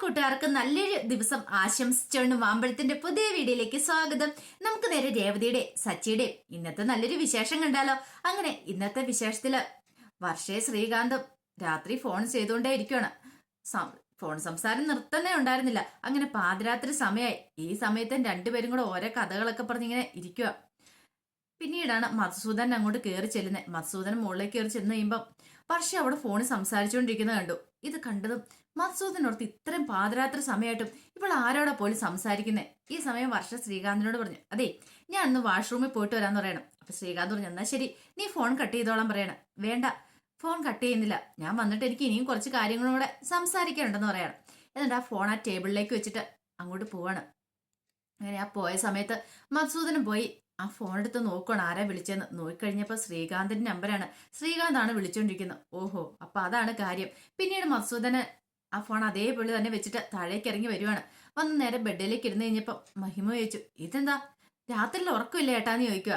കൂട്ടുകാർക്ക് നല്ലൊരു ദിവസം ആശംസിച്ചുകൊണ്ട് മാമ്പഴത്തിന്റെ പുതിയ വീഡിയോയിലേക്ക് സ്വാഗതം. നമുക്ക് നേരെ രേവതിയുടെ സച്ചിയുടെ ഇന്നത്തെ നല്ലൊരു വിശേഷം കണ്ടാലോ? അങ്ങനെ ഇന്നത്തെ വിശേഷത്തിൽ വർഷേ ശ്രീകാന്തും രാത്രി ഫോൺ ചെയ്തുകൊണ്ടേ ഇരിക്കുകയാണ് ഫോൺ സംസാരം നിർത്തന്നെ ഉണ്ടായിരുന്നില്ല. അങ്ങനെ പാതിരാത്രി സമയമായി ഈ സമയത്തും രണ്ടുപേരും കൂടെ ഓരോ കഥകളൊക്കെ പറഞ്ഞിങ്ങനെ ഇരിക്കുക പിന്നീടാണ് മധുസൂദൻ അങ്ങോട്ട് കയറി ചെല്ലുന്നത് മധുസൂദൻ മുകളിലേക്ക് കയറി ചെന്ന് കഴിയുമ്പോൾ വർഷ അവിടെ ഫോണിൽ സംസാരിച്ചുകൊണ്ടിരിക്കുന്നത് കണ്ടു. ഇത് കണ്ടതും മധുസൂദനോർത്ത് ഇത്രയും പാതിരാത്രി സമയമായിട്ടും ഇപ്പോൾ ആരോടാ പോലും സംസാരിക്കുന്നത് ഈ സമയം വർഷ ശ്രീകാന്തിനോട് പറഞ്ഞു അതെ ഞാൻ ഇന്ന് വാഷ്റൂമിൽ പോയിട്ട് വരാന്ന് പറയണം. അപ്പൊ ശ്രീകാന്ത് പറഞ്ഞു എന്നാ ശരി നീ ഫോൺ കട്ട് ചെയ്തോളാൻ പറയണം. വേണ്ട ഫോൺ കട്ട് ചെയ്യുന്നില്ല. ഞാൻ വന്നിട്ട് എനിക്ക് ഇനിയും കുറച്ച് കാര്യങ്ങളും സംസാരിക്കാനുണ്ടെന്ന് പറയണം. എന്നിട്ട് ആ ഫോൺ ആ ടേബിളിലേക്ക് വെച്ചിട്ട് അങ്ങോട്ട് പോവാണ്. അങ്ങനെ ആ പോയ സമയത്ത് മധുസൂദനം പോയി. ആ ഫോൺ എടുത്ത് നോക്കണം ആരാ വിളിച്ചെന്ന് നോക്കിക്കഴിഞ്ഞപ്പോൾ ശ്രീകാന്തിന്റെ നമ്പറാണ്. ശ്രീകാന്താണ് വിളിച്ചോണ്ടിരിക്കുന്നത് ഓഹോ അപ്പൊ അതാണ് കാര്യം. പിന്നീട് മസൂദന് ആ ഫോൺ അതേപോലെ തന്നെ വെച്ചിട്ട് താഴേക്ക് ഇറങ്ങി വരുവാണ്. വന്ന് നേരെ ബെഡിലേക്ക് ഇരുന്ന് കഴിഞ്ഞപ്പോൾ മഹിമ ചോദിച്ചു ഇതെന്താ? രാത്രിയിൽ ഉറക്കമില്ല ഏട്ടാന്ന് ചോദിക്കുക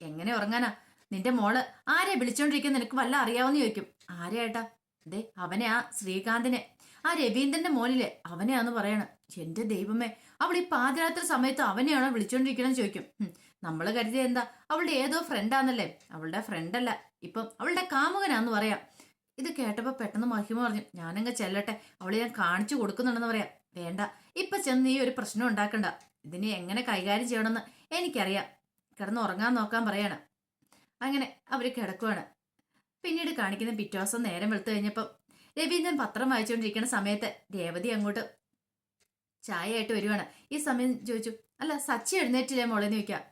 എങ്ങനെ ഉറങ്ങാനാ? നിന്റെ മോൾ ആരെ വിളിച്ചോണ്ടിരിക്കുന്ന? നിനക്ക് വല്ല അറിയാവെന്ന് ചോദിക്കും. ആരെയാ ഏട്ടാ? ദേ അവനെ ആ ശ്രീകാന്തിനെ. ആ രവീന്ദ്രന്റെ മോനിലെ അവനെയാന്ന് പറയണം. എന്റെ ദൈവമേ അവൾ ഈ പാതിരാത്രി സമയത്ത് അവനെയാണോ വിളിച്ചോണ്ടിരിക്കണം ചോദിക്കും. ഹും, നമ്മൾ കരുതിയ എന്താ? അവളുടെ ഏതോ ഫ്രണ്ടാന്നല്ലേ അവളുടെ ഫ്രണ്ടല്ല ഇപ്പം അവളുടെ കാമുകനാന്ന് പറയാം. ഇത് കേട്ടപ്പോൾ പെട്ടെന്ന് മഹിമ പറഞ്ഞു ഞാനങ്ങ് ചെല്ലട്ടെ. അവളെ ഞാൻ കാണിച്ചു കൊടുക്കുന്നുണ്ടെന്ന് പറയാം. വേണ്ട. ഇപ്പൊ ചെന്ന് ഈ ഒരു പ്രശ്നം ഉണ്ടാക്കണ്ട. ഇതിനെ എങ്ങനെ കൈകാര്യം ചെയ്യണമെന്ന് എനിക്കറിയാം. കിടന്ന് ഉറങ്ങാൻ നോക്കാൻ പറയാണ്. അങ്ങനെ അവർ കിടക്കുവാണ്. പിന്നീട് കാണിക്കുന്ന പിറ്റേ നേരം വെളുത്തു കഴിഞ്ഞപ്പം രവീന്ദ്രൻ പത്രം വായിച്ചുകൊണ്ടിരിക്കുന്ന സമയത്ത് രേവതി അങ്ങോട്ട് ചായ ആയിട്ട് വരുവാണ്. ഈ സമയം ചോദിച്ചു അല്ല സച്ചി എഴുന്നേറ്റില്ലേ മോളെന്ന് ചോദിക്കാം.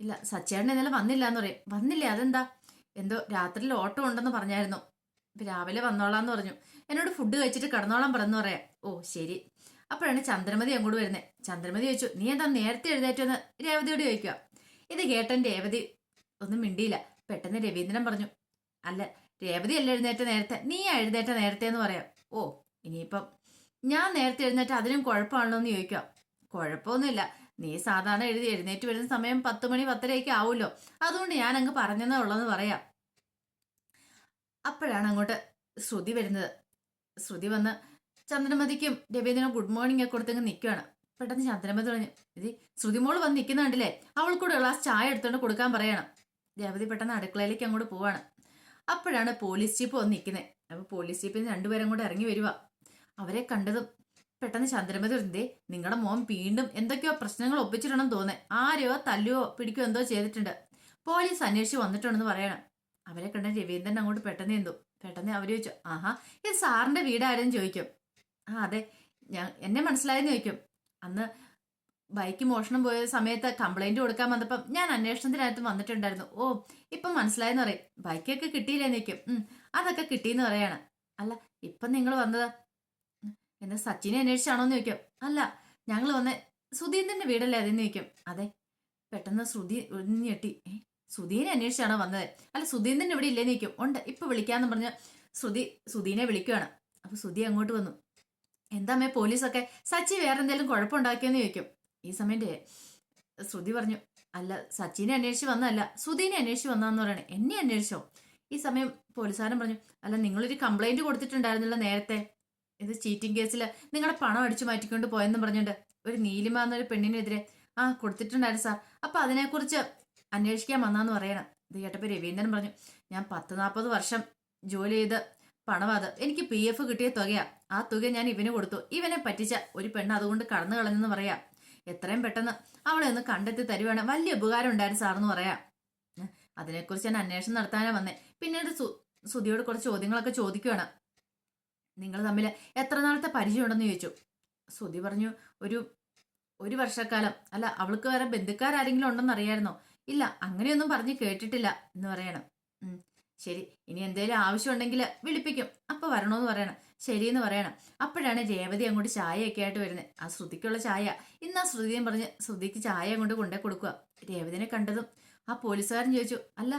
ഇല്ല സച്ചേട്ടൻ ഇന്നലെ വന്നില്ല എന്ന് പറയും. വന്നില്ലേ? അതെന്താ? എന്തോ രാത്രിയിൽ ഓട്ടോ ഉണ്ടെന്ന് പറഞ്ഞായിരുന്നു. രാവിലെ വന്നോളാന്ന് പറഞ്ഞു. എന്നോട് ഫുഡ് കഴിച്ചിട്ട് കിടന്നോളാൻ പറഞ്ഞു പറയാം. ഓ ശരി. അപ്പോഴാണ് ചന്ദ്രമതി അങ്ങോട്ട് വരുന്നത് ചന്ദ്രമതി ചോദിച്ചു നീ എന്താ നേരത്തെ എഴുന്നേറ്റെന്ന്? രേവതിയോട് ചോദിക്കുക ഇത് കേട്ടൻ രേവതി ഒന്നും മിണ്ടിയില്ല. പെട്ടെന്ന് രവീന്ദ്രൻ പറഞ്ഞു അല്ല രേവതി അല്ല എഴുന്നേറ്റ നേരത്തെ? നീ എഴുന്നേറ്റ നേരത്തെ എന്ന് പറയാം. ഓ ഇനിയിപ്പം ഞാൻ നേരത്തെ എഴുന്നേറ്റ് അതിനും കുഴപ്പമാണല്ലോ എന്ന് ചോദിക്കാം കുഴപ്പമൊന്നുമില്ല. നീ സാധാരണ എഴുതി എഴുന്നേറ്റ് വരുന്ന സമയം പത്ത് മണി പത്തരയൊക്കെ ആവുമല്ലോ. അതുകൊണ്ട് ഞാൻ അങ്ങ് പറഞ്ഞെന്നേ ഉള്ളെന്ന് പറയാം. അപ്പോഴാണ് അങ്ങോട്ട് ശ്രുതി വരുന്നത്. ശ്രുതി വന്ന് ചന്ദ്രമതിക്കും രവീന്ദ്രനും ഗുഡ് മോർണിംഗ് ഒക്കെ കൊടുത്തങ്ങ് നിൽക്കുകയാണ് പെട്ടെന്ന് ചന്ദ്രമതി പറഞ്ഞു ഇത് ശ്രുതി മോൾ വന്ന് നിൽക്കുന്ന കണ്ടില്ലേ? അവൾക്കൂടെ ഒരു ഗ്ലാസ് ചായ എടുത്തോണ്ട് കൊടുക്കാൻ പറയണം. രവതി പെട്ടെന്ന് അടുക്കളയിലേക്ക് അങ്ങോട്ട് പോവാണ്. അപ്പോഴാണ് പോലീസ് ജീപ്പ് വന്ന് നിൽക്കുന്നത് അപ്പോൾ പോലീസ് നിന്ന് രണ്ടുപേരും കൂടെ ഇറങ്ങി വരിക അവരെ കണ്ടതും പെട്ടെന്ന് ചന്ദ്രമതി എന്തേ നിങ്ങളുടെ മോൻ വീണ്ടും എന്തൊക്കെയോ പ്രശ്നങ്ങൾ ഒപ്പിച്ചിടണം തോന്നേ ആരെയോ തല്ലുവോ പിടിക്കോ എന്തോ ചെയ്തിട്ടുണ്ട്. പോലീസ് അന്വേഷിച്ച് വന്നിട്ടുണ്ടെന്ന് പറയണം. അവരെ കണ്ട രവീന്ദ്രൻ അങ്ങോട്ട് പെട്ടെന്ന് എന്തു പെട്ടെന്ന് അവർ ചോദിച്ചു ആഹാ ഇത് സാറിന്റെ വീടായിരുന്നു ചോദിക്കും? ആ അതെ ഞാൻ എന്നെ മനസ്സിലായെന്ന് ചോദിക്കും. അന്ന് ബൈക്ക് മോഷണം പോയ സമയത്ത് കംപ്ലൈന്റ് കൊടുക്കാൻ വന്നപ്പം ഞാൻ അന്വേഷണത്തിനകത്ത് വന്നിട്ടുണ്ടായിരുന്നു. ഓ ഇപ്പം മനസ്സിലായെന്ന് പറയും. ബൈക്കൊക്കെ കിട്ടിയില്ലേ നിൽക്കും അതൊക്കെ കിട്ടിയെന്ന് പറയാണ്. അല്ല ഇപ്പം നിങ്ങൾ വന്നത്? എന്താ സച്ചിനെ അന്വേഷിച്ചാണോ എന്ന് ചോദിക്കും. അല്ല ഞങ്ങൾ വന്ന് സുധീന്ദ്രന്റെ വീടല്ലേ അതെന്ന് ചോദിക്കും. അതെ പെട്ടെന്ന് ശ്രുതി ഞെട്ടി. സുധീനെ അന്വേഷിച്ചാണോ വന്നത്? അല്ല സുധീന്ദ്രൻ ഇവിടെ ഇല്ലേന്ന് ചോദിക്കും. ഉണ്ട് ഇപ്പൊ വിളിക്കാന്ന് പറഞ്ഞ് ശ്രുതി സുധീനെ വിളിക്കുകയാണ് അപ്പൊ സുധി അങ്ങോട്ട് വന്നു. എന്താ അമ്മേ പോലീസൊക്കെ? സച്ചി വേറെ എന്തെങ്കിലും കുഴപ്പമുണ്ടാക്കിയെന്ന് ചോദിക്കും. ഈ സമയം ശ്രുതി പറഞ്ഞു അല്ല സച്ചിനെ അന്വേഷിച്ച് വന്നതല്ല സുധീനെ അന്വേഷിച്ച് വന്നതെന്ന് പറയണേ. എന്നെ അന്വേഷിച്ചോ? ഈ സമയം പോലീസുകാരൻ പറഞ്ഞു അല്ല നിങ്ങളൊരു കംപ്ലൈന്റ് കൊടുത്തിട്ടുണ്ടായിരുന്നല്ലോ നേരത്തെ. ഇത് ചീറ്റിംഗ് കേസിൽ നിങ്ങളുടെ പണം അടിച്ചു മാറ്റിക്കൊണ്ട് പോയെന്ന് പറഞ്ഞുകൊണ്ട് ഒരു നീലിമ എന്നൊരു പെണ്ണിനെതിരെ. ആ കൊടുത്തിട്ടുണ്ടായിരുന്നു സാർ. അപ്പൊ അതിനെക്കുറിച്ച് അന്വേഷിക്കാൻ വന്നാന്ന് പറയണം. ഇത് കേട്ടപ്പോ രവീന്ദ്രൻ പറഞ്ഞു ഞാൻ പത്ത് നാൽപ്പത് വർഷം ജോലി ചെയ്ത് പണം അത്. എനിക്ക് പി എഫ് കിട്ടിയ തുകയാ. ആ തുക ഞാൻ ഇവന് കൊടുത്തു. ഇവനെ പറ്റിച്ച ഒരു പെണ്ണ് അതുകൊണ്ട് കടന്നു കളഞ്ഞെന്ന് പറയാം. എത്രയും പെട്ടെന്ന് അവളെ ഒന്ന് കണ്ടെത്തി തരുവാണ്. വലിയ ഉപകാരം ഉണ്ടായിരുന്നു സാറെന്ന് പറയാം. അതിനെക്കുറിച്ച് ഞാൻ അന്വേഷണം നടത്താനാ വന്നേ. പിന്നീട് സുധിയോട് കുറച്ച് ചോദ്യങ്ങളൊക്കെ ചോദിക്കുവാണ്. നിങ്ങൾ തമ്മിൽ എത്ര നാളത്തെ പരിചയമുണ്ടെന്ന് ചോദിച്ചു. ശ്രുതി പറഞ്ഞു ഒരു ഒരു വർഷക്കാലം. അല്ല അവൾക്ക് വേറെ ബന്ധുക്കാരെങ്കിലും ഉണ്ടെന്ന് അറിയായിരുന്നോ? ഇല്ല അങ്ങനെയൊന്നും പറഞ്ഞ് കേട്ടിട്ടില്ല എന്ന് പറയണം. ശരി. ഇനി എന്തേലും ആവശ്യമുണ്ടെങ്കിൽ വിളിപ്പിക്കും. അപ്പൊ വരണോന്ന് പറയണം. ശരിയെന്ന് പറയണം. അപ്പോഴാണ് രേവതി അങ്ങോട്ട് ചായയൊക്കെ ആയിട്ട് വരുന്നത്. ആ ശ്രുതിക്കുള്ള ചായ. ഇന്ന് ആ ശ്രുതിയും പറഞ്ഞ് ശ്രുതിക്ക് ചായ അങ്ങോട്ട് കൊണ്ടേ കൊടുക്കുക രേവതിനെ കണ്ടതും ആ പോലീസുകാരൻ ചോദിച്ചു അല്ല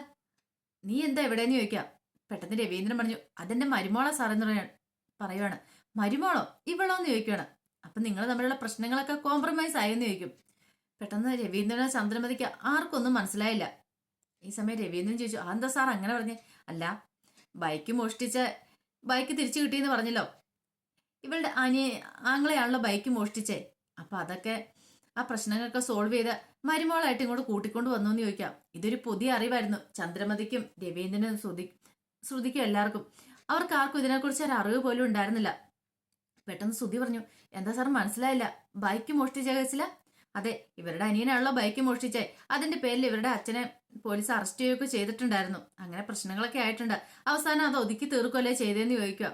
നീ എന്താ എവിടെയെന്ന് ചോദിക്കാം? പെട്ടെന്ന് രവീന്ദ്രൻ പറഞ്ഞു അതെന്റെ മരുമോളാ സാറെന്ന് പറയാൻ പറയുവാണ്. മരുമോളോ ഇവളോ എന്ന് ചോദിക്കുകയാണ് അപ്പൊ നിങ്ങൾ തമ്മിലുള്ള പ്രശ്നങ്ങളൊക്കെ കോംപ്രമൈസ് ആയെന്ന് ചോദിക്കും. പെട്ടെന്ന് രവീന്ദ്രനെ ചന്ദ്രമതിക്ക് ആർക്കൊന്നും മനസ്സിലായില്ല. ഈ സമയം രവീന്ദ്രൻ ചോദിച്ചു അതെന്താ സാർ അങ്ങനെ പറഞ്ഞേ? അല്ല ബൈക്ക് മോഷ്ടിച്ച ബൈക്ക് തിരിച്ചു കിട്ടിയെന്ന് പറഞ്ഞല്ലോ. ഇവളുടെ അനിയ ആങ്ങളെയാണല്ലോ ബൈക്ക് മോഷ്ടിച്ചേ. അപ്പൊ അതൊക്കെ ആ പ്രശ്നങ്ങളൊക്കെ സോൾവ് ചെയ്ത് മരുമോളായിട്ട് ഇങ്ങോട്ട് കൂട്ടിക്കൊണ്ട് വന്നു എന്ന് ചോദിക്കാം. ഇതൊരു പുതിയ അറിവായിരുന്നു. ചന്ദ്രമതിക്കും രവീന്ദ്രനും ശ്രുതി ശ്രുതിക്കും എല്ലാവർക്കും. അവർക്ക് ആർക്കും ഇതിനെക്കുറിച്ച് ഒരു അറിവ് പോലും ഉണ്ടായിരുന്നില്ല. പെട്ടെന്ന് സുധി പറഞ്ഞു എന്താ സാർ മനസ്സിലായില്ല. ബൈക്ക് മോഷ്ടിച്ച കേസില? അതെ ഇവരുടെ അനിയനാണല്ലോ ബൈക്ക് മോഷ്ടിച്ചേ. അതിന്റെ പേരിൽ ഇവരുടെ അച്ഛനെ പോലീസ് അറസ്റ്റ് ചെയ്യുകയൊക്കെ ചെയ്തിട്ടുണ്ടായിരുന്നു. അങ്ങനെ പ്രശ്നങ്ങളൊക്കെ ആയിട്ടുണ്ട്. അവസാനം അത് ഒതുക്കി തീർക്കുമല്ലേ ചെയ്തതെന്ന് ചോദിക്കുക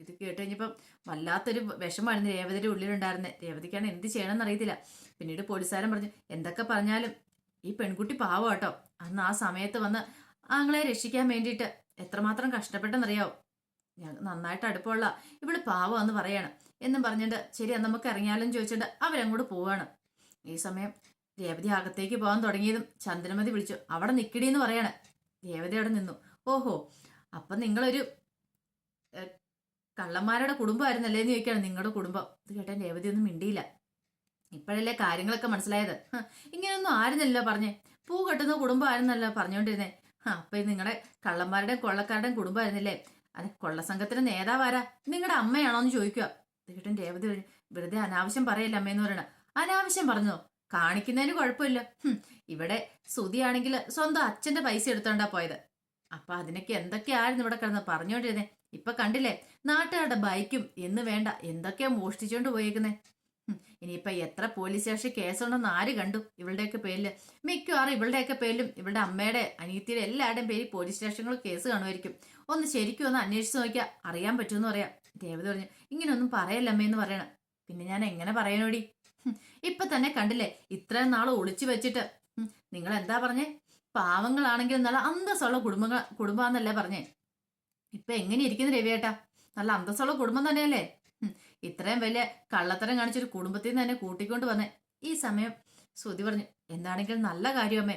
ഇത് കേട്ട് കഴിഞ്ഞപ്പം വല്ലാത്തൊരു വിഷമായിരുന്നു രേവതിയുടെ ഉള്ളിലുണ്ടായിരുന്നത് രേവതിക്കാണ് എന്ത് ചെയ്യണമെന്ന് അറിയത്തില്ല പിന്നീട് പോലീസുകാരൻ പറഞ്ഞു എന്തൊക്കെ പറഞ്ഞാലും ഈ പെൺകുട്ടി പാവം കേട്ടോ. അന്ന് ആ സമയത്ത് വന്ന് ആങ്ങളെ രക്ഷിക്കാൻ വേണ്ടിയിട്ട് എത്രമാത്രം കഷ്ടപ്പെട്ടെന്നറിയാവോ? നന്നായിട്ട് അടുപ്പമുള്ള ഇവൾ എന്ന് പറയാണ്. എന്നും പറഞ്ഞിട്ട് ശരി നമുക്ക് ഇറങ്ങിയാലും? ചോദിച്ചിട്ട് അവരങ്ങോട്ട് പോവാണ്. ഈ സമയം രേവതി അകത്തേക്ക് പോകാൻ തുടങ്ങിയതും ചന്ദ്രമതി വിളിച്ചു അവിടെ നിക്കടി എന്ന് പറയാണ്. രേവതി അവിടെ നിന്നു. ഓഹോ അപ്പം നിങ്ങളൊരു കള്ളന്മാരുടെ കുടുംബമായിരുന്നല്ലേ? എന്ന് ചോദിക്കുകയാണ്. നിങ്ങളുടെ കുടുംബം. ഇത് കേട്ടാൻ രേവതി ഒന്നും മിണ്ടിയില്ല. ഇപ്പോഴല്ലേ കാര്യങ്ങളൊക്കെ മനസ്സിലായത്? ഇങ്ങനെയൊന്നും ആയിരുന്നല്ലോ പറഞ്ഞേ. പൂ കെട്ടുന്ന കുടുംബമായിരുന്നല്ലോ പറഞ്ഞുകൊണ്ടിരുന്നേ. ആ അപ്പൊ ഇത് നിങ്ങളുടെ കള്ളന്മാരുടെയും കൊള്ളക്കാരുടെയും കുടുംബമായിരുന്നില്ലേ? അതെ കൊള്ളസംഘത്തിന്റെ നേതാവാരാ? നിങ്ങളുടെ അമ്മയാണോ എന്ന് ചോദിക്കുക കേട്ടും രേവതി വെറുതെ അനാവശ്യം പറയല്ല അമ്മയെന്ന് പറയണ. അനാവശ്യം പറഞ്ഞോ? കാണിക്കുന്നതിന് കുഴപ്പമില്ല. ഇവിടെ സുതിയാണെങ്കിൽ സ്വന്തം അച്ഛന്റെ പൈസ എടുത്തോണ്ടാ പോയത്. അപ്പൊ അതിനൊക്കെ എന്തൊക്കെയായിരുന്നു ഇവിടെ കിടന്ന് പറഞ്ഞോണ്ടിരുന്നേ? ഇപ്പൊ കണ്ടില്ലേ? നാട്ടുകാരുടെ ബൈക്കും എന്ന് വേണ്ട എന്തൊക്കെയാ മോഷ്ടിച്ചോണ്ട് പോയേക്കുന്നേ? ഹും, ഇനിയിപ്പൊ എത്ര പോലീസ് സ്റ്റേഷൻ കേസുണ്ടെന്ന് ആര് കണ്ടു? ഇവളുടെയൊക്കെ പേരിൽ. മിക്കവാറും ഇവളുടെയൊക്കെ പേരിലും ഇവളുടെ അമ്മയുടെ അനിയത്തിയുടെ എല്ലാവരുടെയും പേര് പോലീസ് സ്റ്റേഷനുകൾ കേസ് കാണുമായിരിക്കും. ഒന്ന് ശരിക്കും ഒന്ന് അന്വേഷിച്ച് നോക്കിയാൽ അറിയാൻ പറ്റുമെന്ന് പറയാം. ദേവത പറഞ്ഞു ഇങ്ങനെയൊന്നും പറയല്ലമ്മയെന്ന് പറയണം. പിന്നെ ഞാൻ എങ്ങനെ പറയണോടി? ഇപ്പൊ തന്നെ കണ്ടില്ലേ ഇത്രയും നാൾ ഒളിച്ചു വെച്ചിട്ട്. നിങ്ങൾ എന്താ പറഞ്ഞേ? പാവങ്ങളാണെങ്കിൽ നല്ല അന്തസ്സുള്ള കുടുംബങ്ങൾ കുടുംബാന്നല്ലേ പറഞ്ഞേ. ഇപ്പൊ എങ്ങനെ ഇരിക്കുന്നു രവിയേട്ടാ? നല്ല അന്തസ്സുള്ള കുടുംബം തന്നെയല്ലേ? ഇത്രയും വലിയ കള്ളത്തരം കാണിച്ചൊരു കുടുംബത്തിൽ നിന്ന് തന്നെ കൂട്ടിക്കൊണ്ട് വന്നേ. ഈ സമയം ശ്രുതി പറഞ്ഞു എന്താണെങ്കിലും നല്ല കാര്യമേ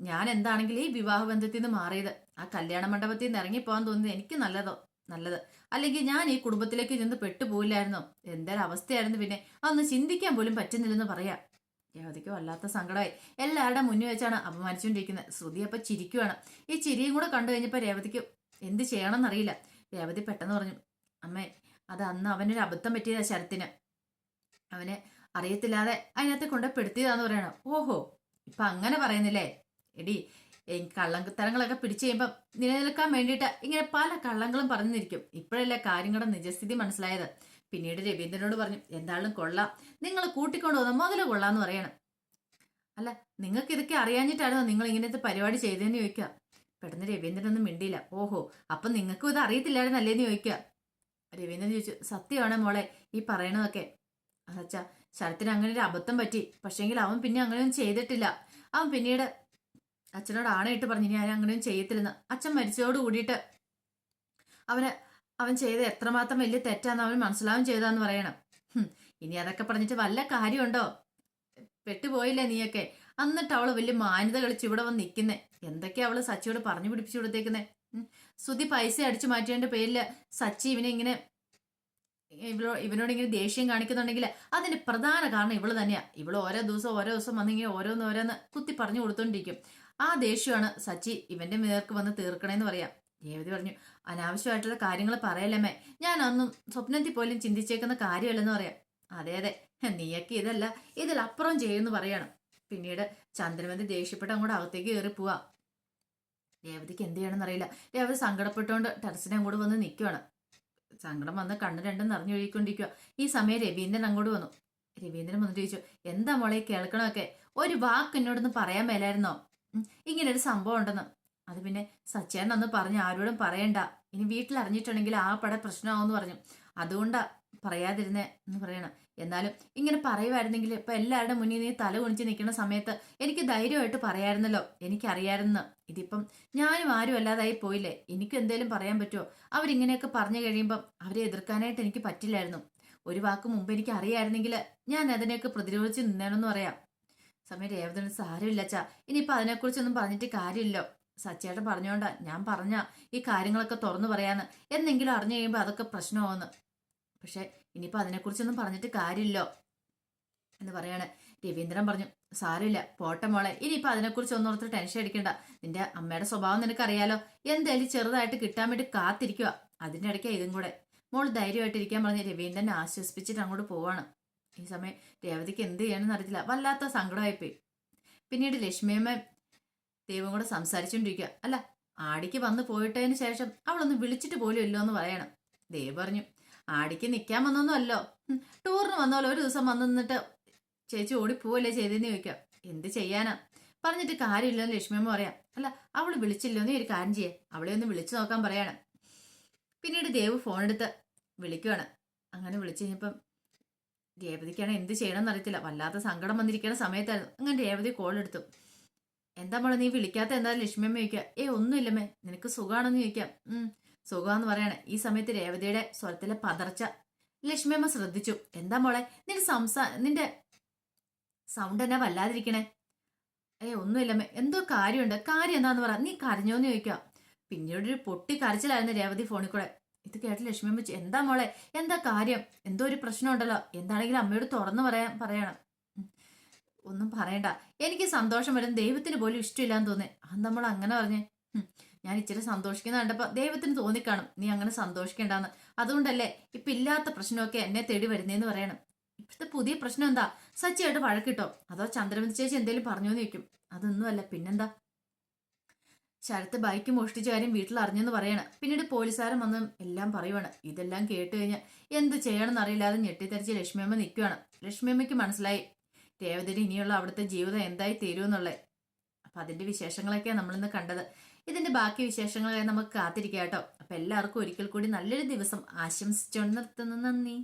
ഞാൻ എന്താണെങ്കിലും ഈ വിവാഹ ബന്ധത്തിൽ നിന്ന് മാറിയത്. ആ കല്യാണ മണ്ഡപത്തിൽ നിന്ന് ഇറങ്ങിപ്പോകാൻ തോന്നിയത് എനിക്ക് നല്ലതോ? നല്ലത്. അല്ലെങ്കിൽ ഞാൻ ഈ കുടുംബത്തിലേക്ക് ചെന്ന് പെട്ടുപോയില്ലായിരുന്നോ? എന്തൊരു അവസ്ഥയായിരുന്നു പിന്നെ. അതൊന്ന് ചിന്തിക്കാൻ പോലും പറ്റുന്നില്ലെന്ന് പറയാം. രേവതിക്ക് വല്ലാത്ത സങ്കടമായി. എല്ലാവരുടെ മുന്നിൽ വെച്ചാണ് അപമാനിച്ചുകൊണ്ടിരിക്കുന്നത്. ശ്രുതി അപ്പൊ ചിരിക്കുവാണ്. ഈ ചിരിയും കൂടെ കണ്ടു കഴിഞ്ഞപ്പോൾ രേവതിക്ക് എന്ത് ചെയ്യണമെന്നറിയില്ല. രേവതി പെട്ടെന്ന് പറഞ്ഞു അമ്മേ അത് അന്ന് അവനൊരു അബദ്ധം പറ്റിയതാ ശരത്തിന്. അവന് അറിയത്തില്ലാതെ അതിനകത്ത് കൊണ്ട് പെടുത്തിയതാന്ന് പറയണം. ഓഹോ ഇപ്പൊ അങ്ങനെ പറയുന്നില്ലേ? എടി കള്ളത്തരങ്ങളൊക്കെ പിടിച്ചു കഴിയുമ്പോൾ നിലനിൽക്കാൻ വേണ്ടിയിട്ട് ഇങ്ങനെ പല കള്ളങ്ങളും പറഞ്ഞിരിക്കും. ഇപ്പോഴല്ലേ കാര്യങ്ങളുടെ നിജസ്ഥിതി മനസ്സിലായത്. പിന്നീട് രവീന്ദ്രനോട് പറഞ്ഞു എന്താളും കൊള്ളാം. നിങ്ങൾ കൂട്ടിക്കൊണ്ടു വന്ന മുതൽ കൊള്ളാന്ന് പറയണം. അല്ല നിങ്ങൾക്ക് ഇതൊക്കെ അറിയാഞ്ഞിട്ടായിരുന്നോ നിങ്ങൾ ഇങ്ങനത്തെ പരിപാടി ചെയ്തതെന്ന് ചോദിക്കുക? പെട്ടെന്ന് രവീന്ദ്രനൊന്നും മിണ്ടിയില്ല. ഓഹോ അപ്പൊ നിങ്ങൾക്കും ഇത് അറിയത്തില്ലായിരുന്നല്ലേന്ന് ചോദിക്കുക? രവീന്ദ്രൻ ചോദിച്ചു സത്യമാണ് മോളെ ഈ പറയണതൊക്കെ? അതച്ച ശരത്തിന് അങ്ങനെ ഒരു അബദ്ധം പറ്റി. പക്ഷേങ്കിൽ അവൻ പിന്നെ അങ്ങനെയൊന്നും ചെയ്തിട്ടില്ല. അവൻ പിന്നീട് അച്ഛനോട് ആണയിട്ട് പറഞ്ഞു ഞാൻ അങ്ങനെയൊന്നും ചെയ്യത്തില്ലെന്ന്. അച്ഛൻ മരിച്ചതോട് കൂടിയിട്ട് അവന് അവൻ ചെയ്ത എത്രമാത്രം വലിയ തെറ്റാന്ന് അവൻ മനസ്സിലാവും ചെയ്താന്ന് പറയണം. ഇനി അതൊക്കെ പറഞ്ഞിട്ട് വല്ല കാര്യമുണ്ടോ? പെട്ടുപോയില്ലേ നീയൊക്കെ? എന്നിട്ട് അവൾ വലിയ മാന്യത കളിച്ച് ഇവിടെ വന്ന് നിൽക്കുന്നേ എന്തൊക്കെയാ അവൾ സച്ചിയോട് പറഞ്ഞു പിടിപ്പിച്ചു കൊടുത്തേക്കുന്നേ? സുധി പൈസ അടിച്ചു മാറ്റിയതിന്റെ പേരിൽ സച്ചി ഇവനെ ഇങ്ങനെ ഇവളോ ഇവനോട് ഇങ്ങനെ ദേഷ്യം കാണിക്കുന്നുണ്ടെങ്കിൽ അതിന്റെ പ്രധാന കാരണം ഇവൾ തന്നെയാ. ഇവൾ ഓരോ ദിവസം ഓരോ ദിവസം വന്നിങ്ങനെ ഓരോന്ന് ഓരോന്ന് കുത്തി പറഞ്ഞു കൊടുത്തോണ്ടിരിക്കും. ആ ദേഷ്യമാണ് സച്ചി ഇവന്റെ നേർക്ക് വന്ന് തീർക്കണേന്ന് പറയാം. ദേവതി പറഞ്ഞു അനാവശ്യമായിട്ടുള്ള കാര്യങ്ങൾ പറയല്ലമ്മേ ഞാൻ അന്നും സ്വപ്നത്തിൽ പോലും ചിന്തിച്ചേക്കുന്ന കാര്യമല്ലെന്ന് പറയാം. അതെ അതെ. നീയൊക്കെ ഇതല്ല ഇതിലപ്പുറം ചെയ്യുമെന്ന് പറയണം. പിന്നീട് ചന്ദ്രമതി ദേഷ്യപ്പെട്ട് അങ്ങോട്ട് അകത്തേക്ക് കയറി പോവാ. രേവതിക്ക് എന്ത് ചെയ്യണമെന്ന് അറിയില്ല. രേവതി സങ്കടപ്പെട്ടുകൊണ്ട് ടെറസിനെ അങ്ങോട്ട് വന്ന് നിൽക്കുവാണ് സങ്കടം വന്ന് കണ്ണ് രണ്ടും നിറഞ്ഞു ഒഴുകിക്കൊണ്ടിരിക്കുക ഈ സമയം രവീന്ദ്രൻ അങ്ങോട്ട് വന്നു. രവീന്ദ്രൻ വന്നിട്ട് ചോദിച്ചു എന്താ മോളെ കേൾക്കണമൊക്കെ ഒരു വാക്ക് എന്നോടൊന്ന് പറയാൻ മേലായിരുന്നോ? ഇങ്ങനെ ഒരു സംഭവം ഉണ്ടെന്ന്. അത് പിന്നെ സച്ചേട്ടൻ ഒന്ന് പറഞ്ഞു ആരോടും പറയണ്ട. ഇനി വീട്ടിൽ അറിഞ്ഞിട്ടുണ്ടെങ്കിൽ ആ പട പ്രശ്നമാവെന്ന് പറഞ്ഞു. അതുകൊണ്ടാ പറയാതിരുന്നേ എന്ന് പറയണം. എന്നാലും ഇങ്ങനെ പറയുമായിരുന്നെങ്കിൽ ഇപ്പൊ എല്ലാവരുടെ മുന്നിൽ നീ തല കുണിച്ച് നിൽക്കുന്ന സമയത്ത് എനിക്ക് ധൈര്യമായിട്ട് പറയായിരുന്നല്ലോ. എനിക്കറിയായിരുന്നു. ഇതിപ്പം ഞാനും ആരും അല്ലാതായി പോയില്ലേ? എനിക്ക് എന്തേലും പറയാൻ പറ്റുമോ? അവരിങ്ങനെയൊക്കെ പറഞ്ഞു കഴിയുമ്പം അവരെ എതിർക്കാനായിട്ട് എനിക്ക് പറ്റില്ലായിരുന്നു. ഒരു വാക്ക് മുമ്പ് എനിക്ക് അറിയായിരുന്നെങ്കിൽ ഞാൻ അതിനെയൊക്കെ പ്രതിരോധിച്ച് നിന്നേണമെന്ന് പറയാം. സമയം രേവതന് സാരമില്ല അച്ഛാ. ഇനിയിപ്പോൾ അതിനെക്കുറിച്ചൊന്നും പറഞ്ഞിട്ട് കാര്യമില്ലോ. സച്ചേട്ടൻ പറഞ്ഞോണ്ടാ ഞാൻ പറഞ്ഞ ഈ കാര്യങ്ങളൊക്കെ തുറന്നു പറയാന്ന്. എന്നെങ്കിലും അറിഞ്ഞു കഴിയുമ്പോൾ അതൊക്കെ പ്രശ്നമാവുന്നു. പക്ഷെ ഇനിയിപ്പോൾ അതിനെക്കുറിച്ചൊന്നും പറഞ്ഞിട്ട് കാര്യമില്ലോ എന്ന് പറയാണ്. രവീന്ദ്രൻ പറഞ്ഞു സാരമില്ല പോട്ടെ മോളെ. ഇനിയിപ്പോൾ അതിനെക്കുറിച്ച് ഒന്നും ഓർത്ത് ടെൻഷൻ അടിക്കണ്ട. നിന്റെ അമ്മയുടെ സ്വഭാവം നിനക്കറിയാലോ. എന്തായാലും ചെറുതായിട്ട് കിട്ടാൻ വേണ്ടി കാത്തിരിക്കുക അതിന്റെ ഇടയ്ക്ക് ഇതും കൂടെ. മോൾ ധൈര്യമായിട്ടിരിക്കാൻ പറഞ്ഞ് രവീന്ദ്രനെ ആശ്വസിപ്പിച്ചിട്ട് അങ്ങോട്ട് പോവാണ്. ഈ സമയം രേവതിക്ക് എന്ത് ചെയ്യണമെന്ന് അറിയത്തില്ല. വല്ലാത്ത സങ്കടമായിപ്പോയി. പിന്നീട് ലക്ഷ്മിയമ്മ ദൈവം കൂടെ സംസാരിച്ചുകൊണ്ടിരിക്കുക അല്ല ആടിക്ക് വന്ന് പോയിട്ടതിന് ശേഷം അവളൊന്ന് വിളിച്ചിട്ട് പോലും ഇല്ലോ എന്ന് പറയണം. ദേവ് പറഞ്ഞു ആടിക്ക് നിൽക്കാൻ വന്നൊന്നും അല്ലോ ഉം, ടൂറിന് വന്നോല്ലോ ഒരു ദിവസം വന്നു നിന്നിട്ട് ചേച്ചി ഓടിപ്പോവല്ലേ ചെയ്തെന്ന് ചോദിക്കാം. എന്ത് ചെയ്യാനാ? പറഞ്ഞിട്ട് കാര്യമില്ലെന്ന് ലക്ഷ്മിയമ്മ പറയാം. അല്ല അവൾ വിളിച്ചില്ലോ നീ ഒരു കാര്യം ചെയ്യേ. അവളെ ഒന്ന് വിളിച്ചു നോക്കാൻ പറയണം. പിന്നീട് ദേവ് ഫോൺ എടുത്ത് വിളിക്കുവാണ്. അങ്ങനെ വിളിച്ചു കഴിഞ്ഞപ്പം രേവതിക്കാണ് എന്ത് ചെയ്യണമെന്ന് അറിയത്തില്ല വല്ലാത്ത സങ്കടം വന്നിരിക്കുന്ന സമയത്തായിരുന്നു. അങ്ങനെ രേവതി കോൾ എടുത്തു എന്താ മോളെ നീ വിളിക്കാത്ത എന്താ? ലക്ഷ്മിയമ്മ ചോദിക്കുക. ഏ ഒന്നുമില്ലമ്മേ. നിനക്ക് സുഖമാണെന്ന് ചോദിക്കാം. സുഖമാന്ന് പറയാണ്. ഈ സമയത്ത് രേവതിയുടെ സ്വരത്തിലെ പതർച്ച ലക്ഷ്മിയമ്മ ശ്രദ്ധിച്ചു. എന്താ മോളെ നിന്റെ സംസാ നിന്റെ സൗണ്ട് എന്നാ വല്ലാതിരിക്കണേ? ഏ ഒന്നുമില്ലമ്മേ. എന്തോ കാര്യമുണ്ട്. കാര്യം എന്താന്ന് പറ. നീ കരഞ്ഞോന്ന് ചോദിക്കാം പിന്നീട് ഒരു പൊട്ടി കരച്ചിലായിരുന്നു രേവതി ഫോണിൽ കൂടെ. ഇത് കേട്ട് ലക്ഷ്മിയമ്മ എന്താ മോളെ? എന്താ കാര്യം? എന്തോ ഒരു പ്രശ്നം പ്രശ്നമുണ്ടല്ലോ. എന്താണെങ്കിലും അമ്മയോട് തുറന്നു പറയാൻ പറയണം. ഒന്നും പറയണ്ട. എനിക്ക് സന്തോഷം വരും. ദൈവത്തിന് പോലും ഇഷ്ടമില്ലാന്ന് തോന്നേ അത് നമ്മൾ അങ്ങനെ പറഞ്ഞേ. ഞാൻ ഇച്ചിരി സന്തോഷിക്കുന്ന അപ്പൊ ദൈവത്തിന് തോന്നിക്കാണും നീ അങ്ങനെ സന്തോഷിക്കേണ്ടെന്ന്. അതുകൊണ്ടല്ലേ ഇപ്പൊ ഇല്ലാത്ത പ്രശ്നമൊക്കെ എന്നെ തേടി വരുന്നേന്ന് പറയണം. ഇപ്പോഴത്തെ പുതിയ പ്രശ്നം എന്താ? സച്ചിയായിട്ട് വഴക്കിട്ടോ? അതോ ചന്ദ്രമതി ചേച്ചി എന്തേലും പറഞ്ഞോന്ന് ചോദിക്കും. അതൊന്നുമല്ല പിന്നെന്താ? ശരത്ത് ബൈക്ക് മോഷ്ടിച്ച കാര്യം വീട്ടിൽ അറിഞ്ഞെന്ന് പറയണം. പിന്നീട് പോലീസുകാരൻ വന്ന് എല്ലാം പറയുവാണ്. ഇതെല്ലാം കേട്ട് കഴിഞ്ഞാൽ എന്ത് ചെയ്യണമെന്ന് അറിയില്ലാതെ ഞെട്ടിത്തരിച്ച് ലക്ഷ്മിയമ്മ നിൽക്കുകയാണ് ലക്ഷ്മിയമ്മയ്ക്ക് മനസ്സിലായി. രേവതിയുടെ ഇനിയുള്ള അവിടുത്തെ ജീവിതം എന്തായി തീരുമെന്നുള്ളത്. അപ്പൊ അതിന്റെ വിശേഷങ്ങളൊക്കെയാണ് നമ്മളിന്ന് കണ്ടത്. ഇതിന്റെ ബാക്കി വിശേഷങ്ങളെ നമുക്ക് കാത്തിരിക്കാം കേട്ടോ. അപ്പൊ എല്ലാവർക്കും ഒരിക്കൽ കൂടി നല്ലൊരു ദിവസം ആശംസിച്ചുകൊണ്ട് നിർത്തുന്നു. നന്ദി.